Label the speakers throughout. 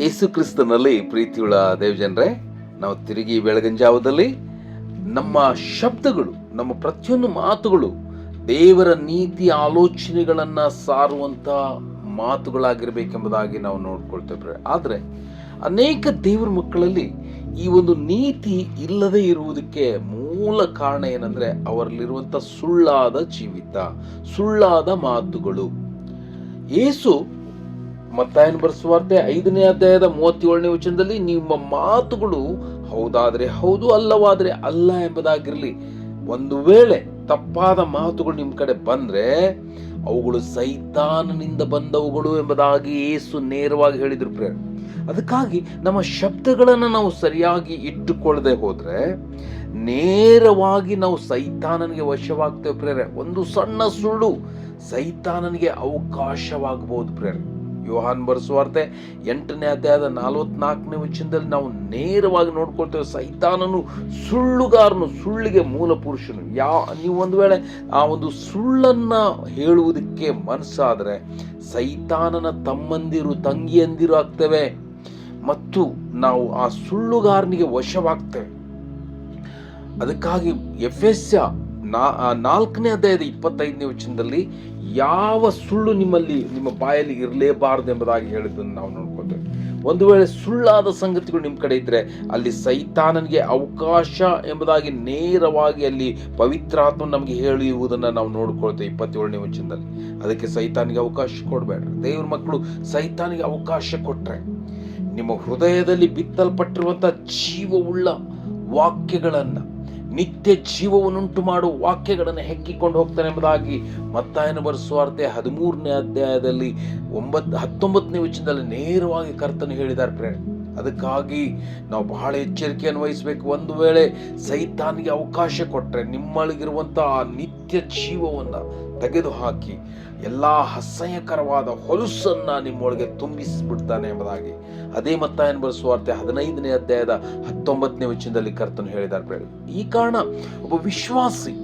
Speaker 1: ಯೇಸು ಕ್ರಿಸ್ತನಲ್ಲಿ ಪ್ರೀತಿಯುಳ್ಳ ದೇವಜನರೇ, ನಾವು ತಿರುಗಿ ಬೆಳಗಂಜಾವದಲ್ಲಿ ನಮ್ಮ ಶಬ್ದಗಳು, ನಮ್ಮ ಪ್ರತಿಯೊಂದು ಮಾತುಗಳು, ದೇವರ ನೀತಿ ಆಲೋಚನೆಗಳನ್ನು ಸಾರುವಂಥ ಮಾತುಗಳಾಗಿರಬೇಕೆಂಬುದಾಗಿ ನಾವು ನೋಡ್ಕೊಳ್ತೇವೆ. ಆದರೆ ಅನೇಕ ದೇವರ ಮಕ್ಕಳಲ್ಲಿ ಈ ಒಂದು ನೀತಿ ಇಲ್ಲದೆ ಇರುವುದಕ್ಕೆ ಮೂಲ ಕಾರಣ ಏನಂದ್ರೆ ಅವರಲ್ಲಿರುವಂಥ ಸುಳ್ಳಾದ ಜೀವಿತ, ಸುಳ್ಳಾದ ಮಾತುಗಳು. ಯೇಸು ಮತ್ತಾಯನ ಬರೆಸುವಾರ್ತೆ ಐದನೇ ಅಧ್ಯಾಯದ ಮೂವತ್ತೇಳನೇ ವಚನದಲ್ಲಿ, ನಿಮ್ಮ ಮಾತುಗಳು ಹೌದಾದ್ರೆ ಹೌದು, ಅಲ್ಲವಾದ್ರೆ ಅಲ್ಲ ಎಂಬುದಾಗಿರಲಿ. ಒಂದು ವೇಳೆ ತಪ್ಪಾದ ಮಾತುಗಳು ನಿಮ್ಮ ಕಡೆ ಬಂದ್ರೆ, ಅವುಗಳು ಸೈತಾನನಿಂದ ಬಂದವುಗಳು ಎಂಬುದಾಗಿ ಏಸು ನೇರವಾಗಿ ಹೇಳಿದ್ರು ಪ್ರೇರ ಅದಕ್ಕಾಗಿ ನಮ್ಮ ಶಬ್ದಗಳನ್ನು ನಾವು ಸರಿಯಾಗಿ ಇಟ್ಟುಕೊಳ್ಳದೆ ಹೋದ್ರೆ, ನೇರವಾಗಿ ನಾವು ಸೈತಾನನಿಗೆ ವಶವಾಗ್ತೇವೆ ಪ್ರೇರೆ ಒಂದು ಸಣ್ಣ ಸುಳ್ಳು ಸೈತಾನನಿಗೆ ಅವಕಾಶವಾಗಬಹುದು ಪ್ರೇರೆ ಯೋಹಾನ್ ಬರೆಸುವಾರ್ತೆ ಎಂಟನೇ ಅಧ್ಯಾಯದ ನಲವತ್ನಾಲ್ಕನೇ ವಚನದಲ್ಲಿ ನಾವು ನೇರವಾಗಿ ನೋಡ್ಕೊಳ್ತೇವೆ ಸೈತಾನನು ಸುಳ್ಳುಗಾರನು, ಸುಳ್ಳಿಗೆ ಮೂಲ ಪುರುಷನು. ಯಾ, ನೀವು ಒಂದು ವೇಳೆ ಆ ಒಂದು ಸುಳ್ಳನ್ನ ಹೇಳುವುದಕ್ಕೆ ಮನಸ್ಸಾದರೆ ಸೈತಾನನ ತಮ್ಮಂದಿರು, ತಂಗಿಯಂದಿರು ಆಗ್ತೇವೆ ಮತ್ತು ನಾವು ಆ ಸುಳ್ಳುಗಾರನಿಗೆ ವಶವಾಗ್ತೇವೆ. ಅದಕ್ಕಾಗಿ ಎಫ್ ಎಸ್ ನಾಲ್ಕನೇ ಅಧ್ಯಾಯದ ಇಪ್ಪತ್ತೈದನೇ ವಚನದಲ್ಲಿ ಯಾವ ಸುಳ್ಳು ನಿಮ್ಮಲ್ಲಿ, ನಿಮ್ಮ ಬಾಯಲ್ಲಿ ಇರಲೇಬಾರದು ಎಂಬುದಾಗಿ ಹೇಳಿದ್ದನ್ನು ನಾವು ನೋಡ್ಕೊತೇವೆ ಒಂದು ವೇಳೆ ಸುಳ್ಳಾದ ಸಂಗತಿಗಳು ನಿಮ್ಮ ಕಡೆ ಇದ್ದರೆ ಅಲ್ಲಿ ಸೈತಾನನಿಗೆ ಅವಕಾಶ ಎಂಬುದಾಗಿ ನೇರವಾಗಿ ಅಲ್ಲಿ ಪವಿತ್ರಾತ್ಮ ನಮಗೆ ಹೇಳುವುದನ್ನು ನಾವು ನೋಡ್ಕೊಳ್ತೇವೆ ಇಪ್ಪತ್ತೇಳನೇ ವಚನದಲ್ಲಿ. ಅದಕ್ಕೆ ಸೈತಾನಿಗೆ ಅವಕಾಶ ಕೊಡಬೇಡ್ರಿ. ದೇವ್ರ ಮಕ್ಕಳು ಸೈತಾನಿಗೆ ಅವಕಾಶ ಕೊಟ್ಟರೆ ನಿಮ್ಮ ಹೃದಯದಲ್ಲಿ ಬಿತ್ತಲ್ಪಟ್ಟಿರುವಂಥ ಜೀವವುಳ್ಳ ವಾಕ್ಯಗಳನ್ನು ನಿತ್ಯ ಜೀವವನ್ನುಂಟು ಮಾಡುವ ವಾಕ್ಯಗಳನ್ನು ಹೆಕ್ಕಿಕೊಂಡು ಹೋಗ್ತಾನೆ ಎಂಬುದಾಗಿ ಮತ್ತಾಯನ ಬರೆಸುವಾರ್ತೆ ಹದಿಮೂರನೇ ಅಧ್ಯಾಯದಲ್ಲಿ ಒಂಬತ್ತು ಹತ್ತೊಂಬತ್ತನೇ ವಚನದಲ್ಲಿ ನೇರವಾಗಿ ಕರ್ತನು ಹೇಳಿದ್ದಾರೆ ಪ್ರೇರೆ ಅದಕ್ಕಾಗಿ ನಾವು ಬಹಳ ಎಚ್ಚರಿಕೆಯನ್ನು ವಹಿಸಬೇಕು ಒಂದು ವೇಳೆ ಸೈತಾನಿಗೆ ಅವಕಾಶ ಕೊಟ್ಟರೆ ನಿಮ್ಮೊಳಗಿರುವಂಥ ಆ ನಿತ್ಯ ಜೀವವನ್ನು ತೆಗೆದುಹಾಕಿ ಎಲ್ಲ ಅಸಹ್ಯಕರವಾದ ಹೊಲಸನ್ನ ನಿಮ್ಮೊಳಗೆ ತುಂಬಿಸಿಬಿಡ್ತಾನೆ ಎಂಬುದಾಗಿ. ಅದೇ ಮತ್ತಾಯನ ಬರೆಸುವಾರ್ತೆ ಹದಿನೈದನೇ ಅಧ್ಯಾಯದ ಹತ್ತೊಂಬತ್ತನೇ ವಚನದಲ್ಲಿ ಕರ್ತನು ಹೇಳಿದ್ದಾರೆ ಈ ಕಾರಣ ಒಬ್ಬ ವಿಶ್ವಾಸಿ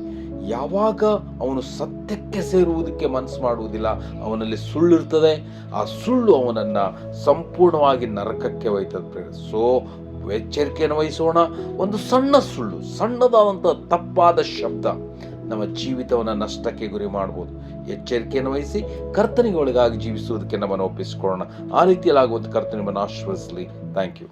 Speaker 1: ಯಾವಾಗ ಅವನು ಸತ್ಯಕ್ಕೆ ಸೇರುವುದಕ್ಕೆ ಮನಸ್ಸು ಮಾಡುವುದಿಲ್ಲ, ಅವನಲ್ಲಿ ಸುಳ್ಳು ಇರ್ತದೆ ಆ ಸುಳ್ಳು ಅವನನ್ನು ಸಂಪೂರ್ಣವಾಗಿ ನರಕಕ್ಕೆ ಒಯ್ತದೆ ಸೊ ಎಚ್ಚರಿಕೆಯನ್ನು ವಹಿಸೋಣ. ಒಂದು ಸಣ್ಣ ಸುಳ್ಳು ಸಣ್ಣದಾದಂಥ ತಪ್ಪಾದ ಶಬ್ದ ನಮ್ಮ ಜೀವಿತವನ್ನು ನಷ್ಟಕ್ಕೆ ಗುರಿ ಮಾಡ್ಬೋದು. ಎಚ್ಚರಿಕೆಯನ್ನು ವಹಿಸಿ, ಕರ್ತನಿಗೆ ಒಳಗಾಗಿ ಜೀವಿಸುವುದಕ್ಕೆ ನಮ್ಮನ್ನು ಒಪ್ಪಿಸಿಕೊಳ್ಳೋಣ. ಆ ರೀತಿಯಲ್ಲಿ ಆಗುವಂಥ ಕರ್ತನ ನಮ್ಮನ್ನು ಥ್ಯಾಂಕ್ ಯು